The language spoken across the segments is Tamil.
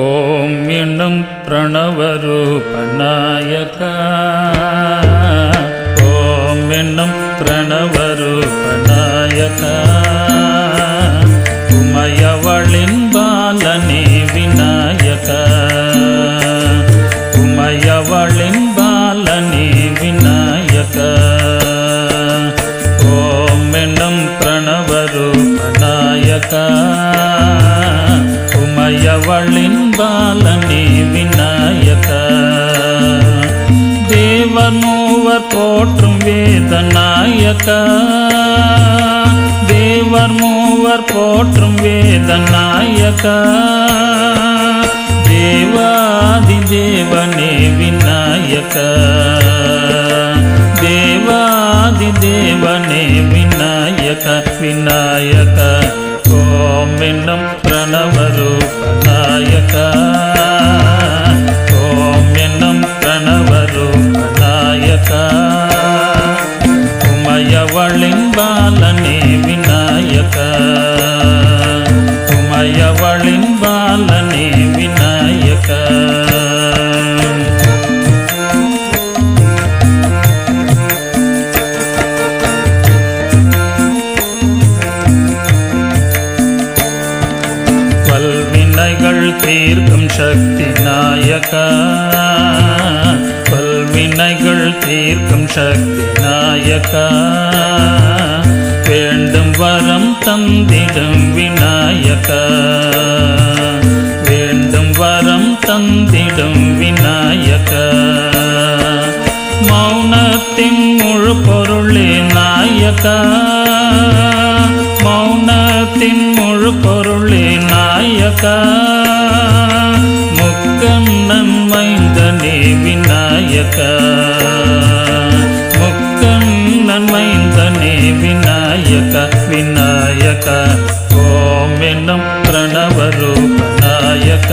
ஓம் என்னும் பிரணவரூபநாயக ஓம் என்னும் பிரணவரூபநாயக உமையவளின் பாலனே விநாயக உமையவளின் பாலனே விநாயக ஓம் என்னும் பிரணவரூபநாயக உமையவளின் பாலனே விநாயக தேவர் மூவர் போற்றும் வேதநாயக தேவர் மூவர் போற்றும் வேதநாயக தேவாதி தேவனே விநாயக தேவாதி தேவனே விநாயக விநாயக ஓம் என்னும் சக்தி நாயகா வேண்டும் வரம் தந்திடும் விநாயகா. வேண்டும் வரம் தந்திடும் விநாயகா. மௌனத்தின் முழு பொருளே நாயகா. மௌனத்தின் முழு பொருளே நாயக. முக்கண்ணன் மைந்தனே விநாயகா. விநாயக ஓம் என்னும் பிரணவரூபநாயக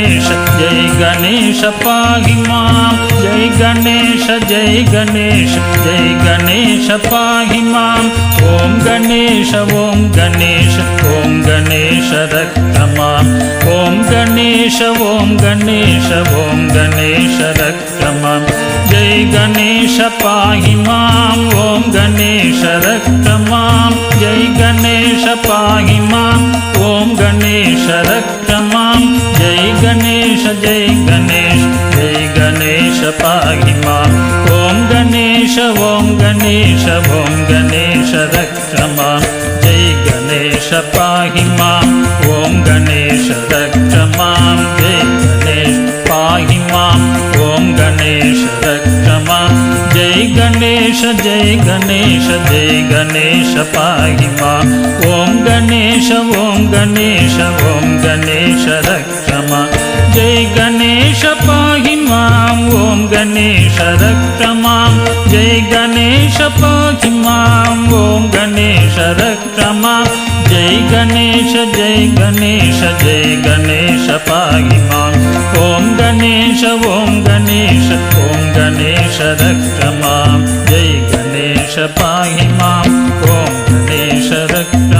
ஜெய் கணேஷ ஜெய் கணேஷ பாகி மாம் ஜெய் கணேஷ ஜெய் கணேஷ ஜெய் கணேஷ பாகி மாம் ஓம் கணேஷ ஓம் கணேஷ ஓம் கணேஷ ரக்தமாம் ஓம் கணேஷ ஓம் கணேஷ ஓம் கணேஷ ரக்தமாம் ஜெய் கணேஷ பாகி மாம் ஓம் கணேஷ ரக்தமாம் ஜெய் கணேஷ பாகி மாம் ஓம் கணேஷ ரக்தமாம் ஜெய் கணேஷ ஜெய் கணேஷ ஜெய் கணேஷ பாகி மாம் ஓம் கணேஷ ஓம் கணேஷ ஓம் கணேஷ ரக்ஷமாம் ஜெய் கணேஷ பாகி மாம் ஓம் கணேஷ ரக்ஷமாம் ஜெய் கணேஷ பாகி மாம் ஓம் கணேஷ ரக்ஷமாம் ஜெய் கணேஷ ஜெய் கணேஷ ஜெய் கணேஷ பாகி மாம் ஓம் கணேஷ ஓம் கணேஷ ஓம் கணேஷ ரக்ஷமா ஜெய் ं जय गणेश पाहि मां ॐ गणेश रक्तमा। जय गणेश जय गणेश जय गणेश पाहि मां ॐ गणेश ॐ गणेश ॐ गणेश रक्त मां जय गणेश पाहि मां ॐ गणेश रक्ष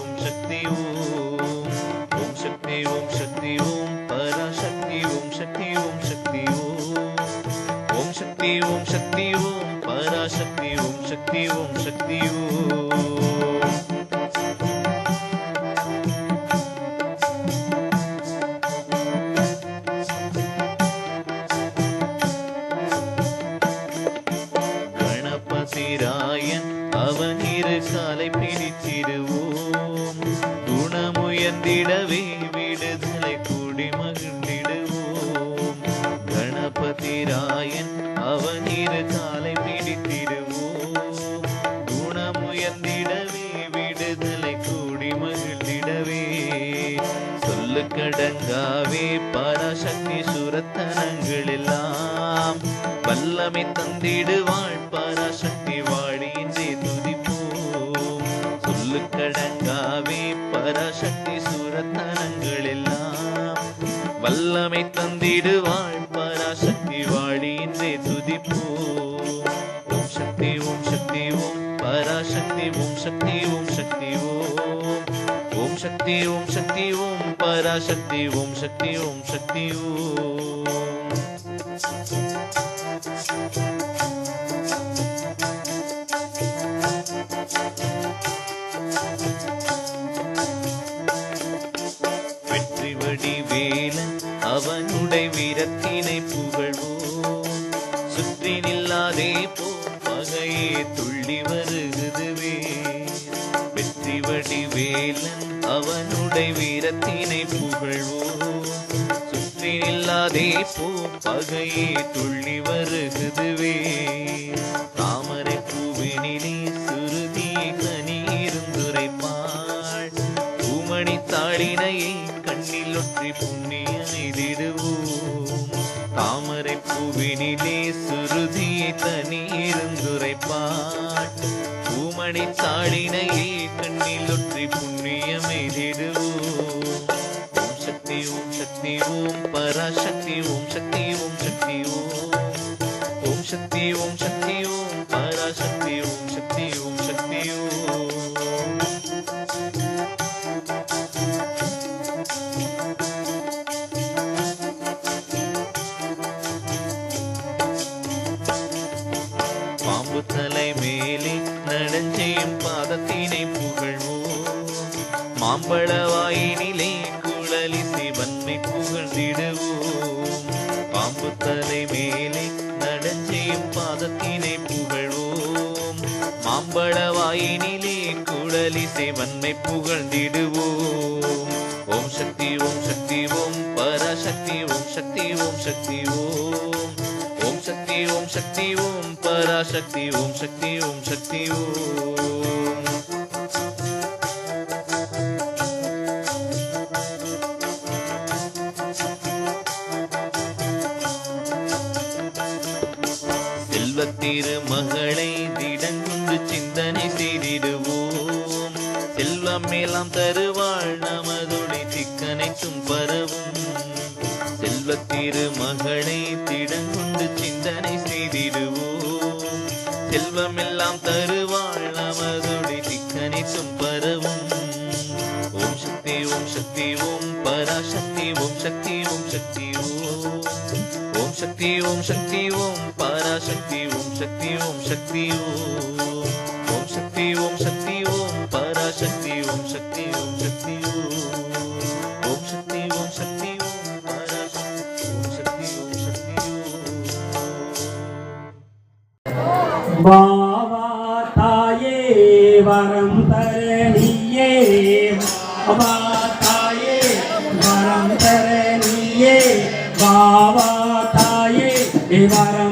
பராசக்தி வல்லமை தந்திடுவாள். பராசக்தி வாழியின்றே துதிப்போம். சொல்லு கடங்காவே பராசக்தி சுரத்தனங்கள் எல்லாம் வல்லமை தந்திடுவாள். பராசக்தி வாழியின்றே துதிப்போம். ஓம் சக்தி ஓம் சக்தி ஓம் பராசக்தி ஓம் சக்தி ஓம் சக்தி ஓம். ஓம் சக்தி ஓம் சக்தி ஓம் பராசக்தி ஓம் சக்தி ஓம் சக்தி ஓம். பூவினிலே சுருதியை தனி இருந்துரைப்பாள் பூமணி தாளினையை தலை மேலே நடஞ்செய்யும் பாதத்தினை புகழ்வோம். மாம்பழ வாயினிலே குழலிசை வன்மை புகழ்ந்திடுவோம். ஓம் சக்தி ஓம் சக்தி ஓம் பராசக்தி ஓம் சக்தி ஓம் சக்தி ஓம். ஓம் சக்தி ஓம் சக்தி ஓம் பராசக்தி ஓம் சக்தி ஓம் சக்தி ஓம். செல்வம் தருவாள் நமதுடை சிக்கனைத்தும் பரவும் செல்வ மகளை திடங்குண்டு சிந்தனை செய்திடுவோம் செல்வம் எல்லாம் தருவாள் நமதுடை சிக்கனைத்தும் பரவும் ஓம் சக்தி ஓம் சக்தி ஓம் பராசக்தி ஓம் சக்தி ஓம் சக்தி ஓம் ஓம் சக்தி ஓம் சக்தி ஓம் பராசக்தி ஓம் சக்தி ஓம் சக்தி ஓம் ஓம் சக்தி ஓம் சக்தி ஓம் பராசக்தி ஓம் சக்தி ஓம் சக்தி ஓம் ஓம் சக்தி ஓம் சக்தி ஓம் பராசக்தி ஓம் சக்தி ஓம் சக்தி ஓம் பாவா தாயே வரம்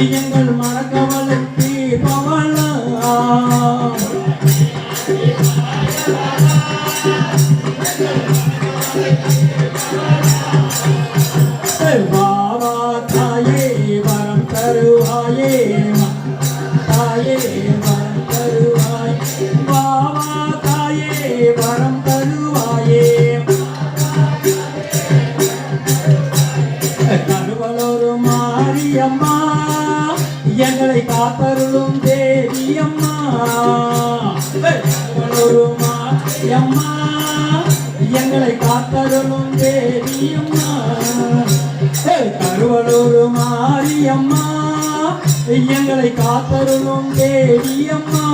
எங்கள் மனக்கவலை கருவலூர் ஆரியம்மா எங்களை காத்தருளும் தேடியம்மா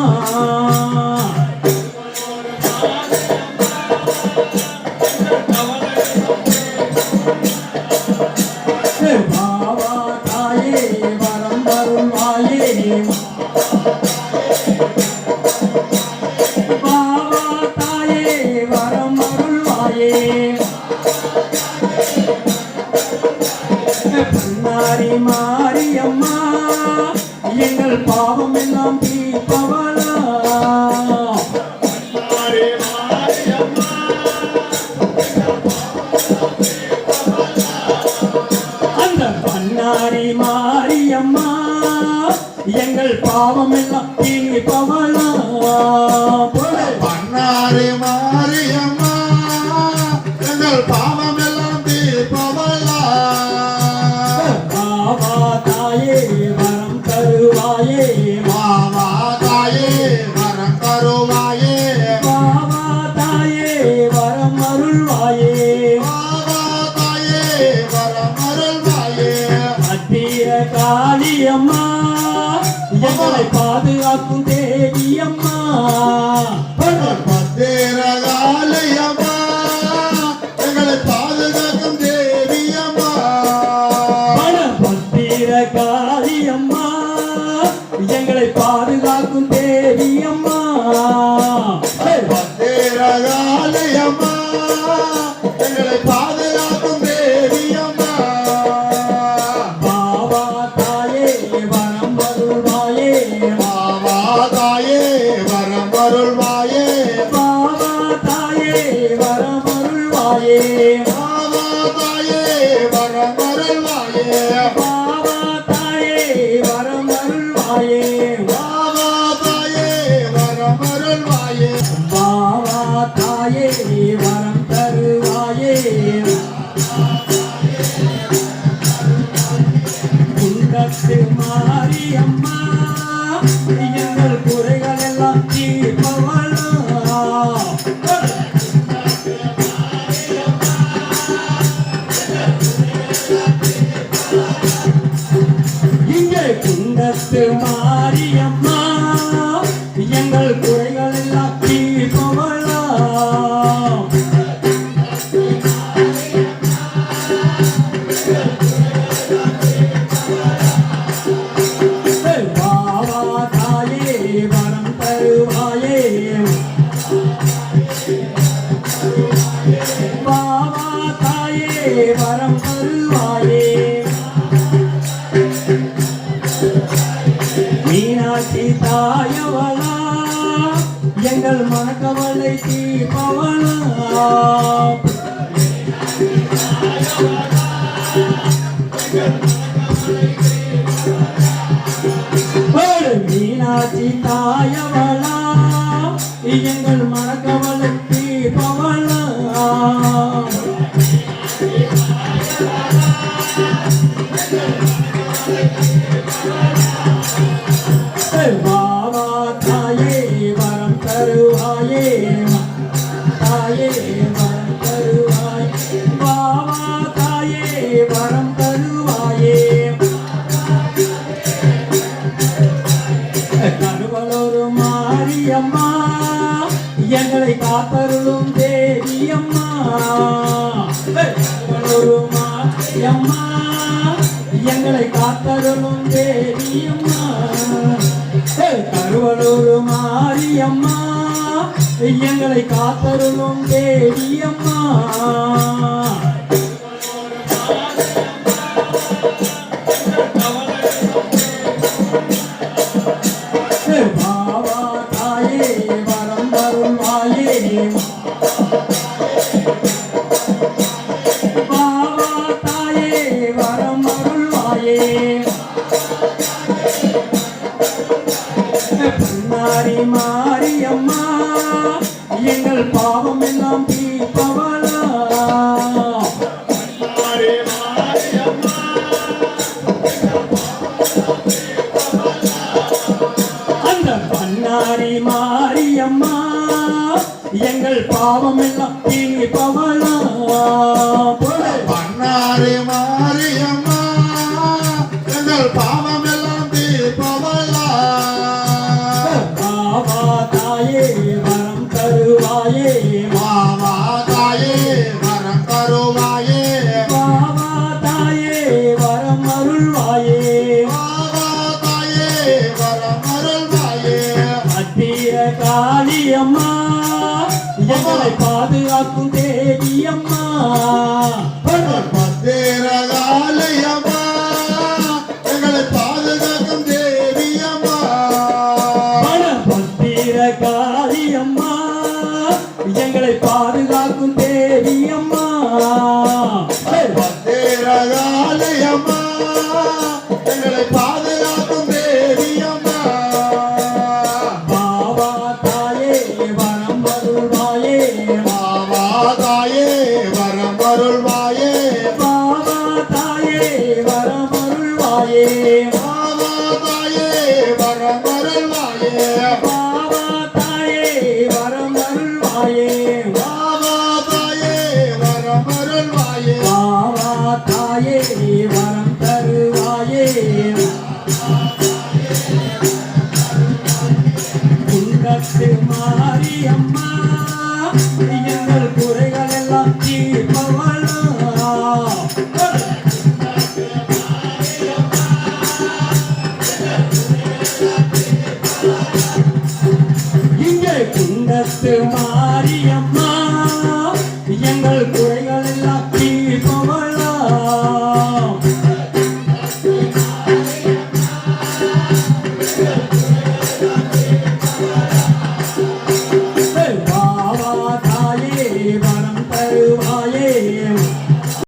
எங்களை காத்தருளும் தேவியம்மா. எங்கள் பாவம் எல்லாம் தீங்கி பவனா பண்ணாரே மாரியம் பாதுகா